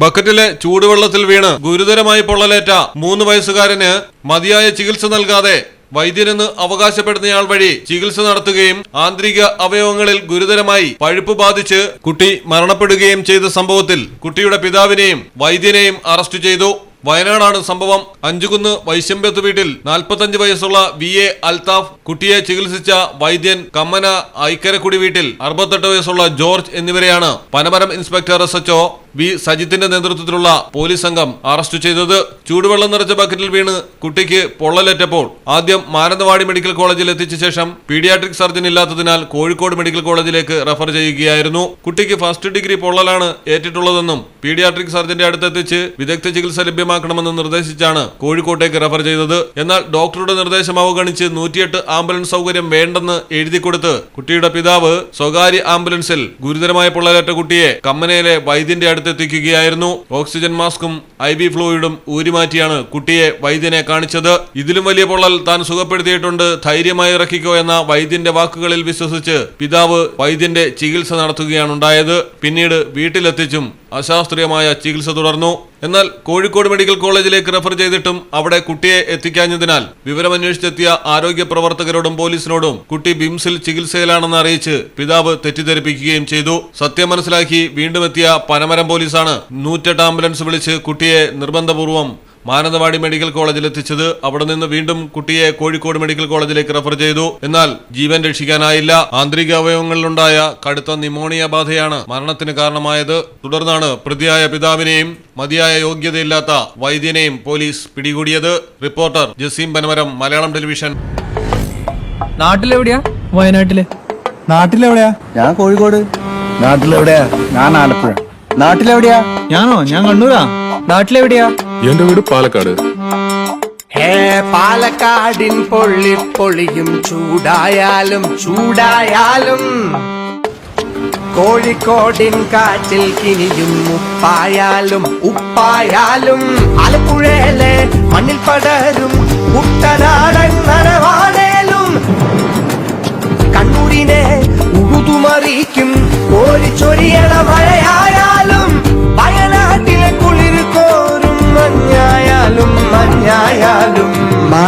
ബക്കറ്റിലെ ചൂടുവെള്ളത്തിൽ വീണ് ഗുരുതരമായി പൊള്ളലേറ്റ മൂന്ന് വയസ്സുകാരന് മതിയായ ചികിത്സ നൽകാതെ വൈദ്യനെന്ന് അവകാശപ്പെടുന്നയാൾ വഴി ചികിത്സ നടത്തുകയും ആന്തരിക അവയവങ്ങളിൽ ഗുരുതരമായി പഴുപ്പ് ബാധിച്ച് കുട്ടി മരണപ്പെടുകയും ചെയ്ത സംഭവത്തിൽ കുട്ടിയുടെ പിതാവിനെയും വൈദ്യനെയും അറസ്റ്റ് ചെയ്തു. വയനാടാണ് സംഭവം. അഞ്ചുകുന്ന് വൈശമ്പ്യത്ത് വീട്ടിൽ നാൽപ്പത്തഞ്ച് വയസ്സുള്ള വി. എ. അൽതാഫ് കുട്ടിയെ ചികിത്സിച്ച വൈദ്യൻ കമ്മന ഐക്കരക്കുടി വീട്ടിൽ അറുപത്തെട്ട് വയസ്സുള്ള ജോർജ് എന്നിവരെയാണ് Panamaram inspector S. HO V സജിത്തിന്റെ നേതൃത്വത്തിലുള്ള പോലീസ് സംഘം അറസ്റ്റ് ചെയ്തത് ചൂടുവെള്ളം നിറച്ച ബക്കറ്റിൽ വീണ് കുട്ടിക്ക് പൊള്ളലേറ്റപ്പോൾ ആദ്യം മാനന്തവാടി മെഡിക്കൽ കോളേജിൽ എത്തിച്ച ശേഷം പീഡിയാട്രിക് സർജൻ ഇല്ലാത്തതിനാൽ കോഴിക്കോട് മെഡിക്കൽ കോളേജിലേക്ക് റഫർ ചെയ്യുകയായിരുന്നു. കുട്ടിക്ക് ഫസ്റ്റ് ഡിഗ്രി പൊള്ളലാണ് ഏറ്റിട്ടുള്ളതെന്നും പീഡിയാട്രിക് സർജന്റെ അടുത്തെത്തിച്ച് വിദഗ്ധ ചികിത്സ ലഭ്യമാക്കണമെന്ന് നിർദ്ദേശിച്ചാണ് കോഴിക്കോട്ടേക്ക് റഫർ ചെയ്തത്. എന്നാൽ ഡോക്ടറുടെ നിർദ്ദേശം അവഗണിച്ച് നൂറ്റിയെട്ട് ആംബുലൻസ് സൗകര്യം വേണ്ടെന്ന് എഴുതി കൊടുത്ത് കുട്ടിയുടെ പിതാവ് സ്വകാര്യ ആംബുലൻസിൽ ഗുരുതരമായ പൊള്ളലേറ്റ കുട്ടിയെ കമ്മനയിലെ വൈദ്യന്റെ അടുത്തെത്തിക്കുകയായിരുന്നു ഓക്സിജൻ മാസ്കും ഐ ബി ഫ്ലൂയിഡും ഊരിമാറ്റിയാണ് കുട്ടിയെ വൈദ്യനെ കാണിച്ചത്. ഇതിലും വലിയ പൊള്ളൽ താൻ സുഖപ്പെടുത്തിയിട്ടുണ്ട്. ധൈര്യമായി ഇറക്കിക്കോ എന്ന വൈദ്യന്റെ വാക്കുകളിൽ വിശ്വസിച്ച് പിതാവ് വൈദ്യന്റെ ചികിത്സ നടത്തുകയാണ് ഉണ്ടായത് പിന്നീട് വീട്ടിലെത്തിച്ചും അശാസ്ത്രീയമായ ചികിത്സ തുടർന്നു. എന്നാൽ കോഴിക്കോട് മെഡിക്കൽ കോളേജിലേക്ക് റെഫർ ചെയ്തിട്ടും അവിടെ കുട്ടിയെ എത്തിക്കാഞ്ഞതിനാൽ വിവരമന്വേഷിച്ചെത്തിയ ആരോഗ്യ പ്രവർത്തകരോടും പോലീസിനോടും കുട്ടി ബിംസിൽ ചികിത്സയിലാണെന്ന് അറിയിച്ച് പിതാവ് തെറ്റിദ്ധരിപ്പിക്കുകയും ചെയ്തു. സത്യം മനസ്സിലാക്കി വീണ്ടും എത്തിയ പനമരം പോലീസാണ് നൂറ്റെട്ട് ആംബുലൻസ് വിളിച്ച് കുട്ടിയെ നിർബന്ധപൂർവം മാനന്തവാടി മെഡിക്കൽ കോളേജിൽ എത്തിച്ചത് അവിടെ നിന്ന് വീണ്ടും കുട്ടിയെ കോഴിക്കോട് മെഡിക്കൽ കോളേജിലേക്ക് റഫർ ചെയ്തു. എന്നാൽ ജീവൻ രക്ഷിക്കാനായില്ല. ആന്തരിക അവയവങ്ങളിലുണ്ടായ കടുത്ത നിമോണിയ ബാധയാണ് മരണത്തിന് കാരണമായത്. തുടർന്നാണ് പ്രതിയായ പിതാവിനെയും മതിയായ യോഗ്യതയില്ലാത്ത വൈദ്യനെയും പോലീസ് പിടികൂടിയത്. Reporter Jaseem Panamaram Malayalam television. നാട്ടിലെവിടെയാ? വയനാട്ടിൽ. നാട്ടിലെവിടെയാ? ഞാൻ കോഴിക്കോട്. നാട്ടിലെവിടെയാ? ഞാൻ ആലപ്പുഴ. നാട്ടിലെവിടെയാ? ഞാനോ? ഞാൻ കണ്ണൂരാ. നാട്ടിലെവിടെയാ? എന്റെ വീട് പാലക്കാട്. ഹേ പാലക്കാടിൻ പൊള്ളി പൊളിയും ചൂടായാലും ചൂടായാലും. കോഴിക്കോടിൻ കാറ്റിൽ കിനിയും ഉപ്പായാലും ഉപ്പായാലും. ആലപ്പുഴയിലെ മണ്ണിൽ പടരും കുട്ടനാടൻ നനവാണേലും കണ്ണൂരിനെ ഉഴുതുമറിയിക്കും കോരിച്ചൊരിയണ മഴയായാലും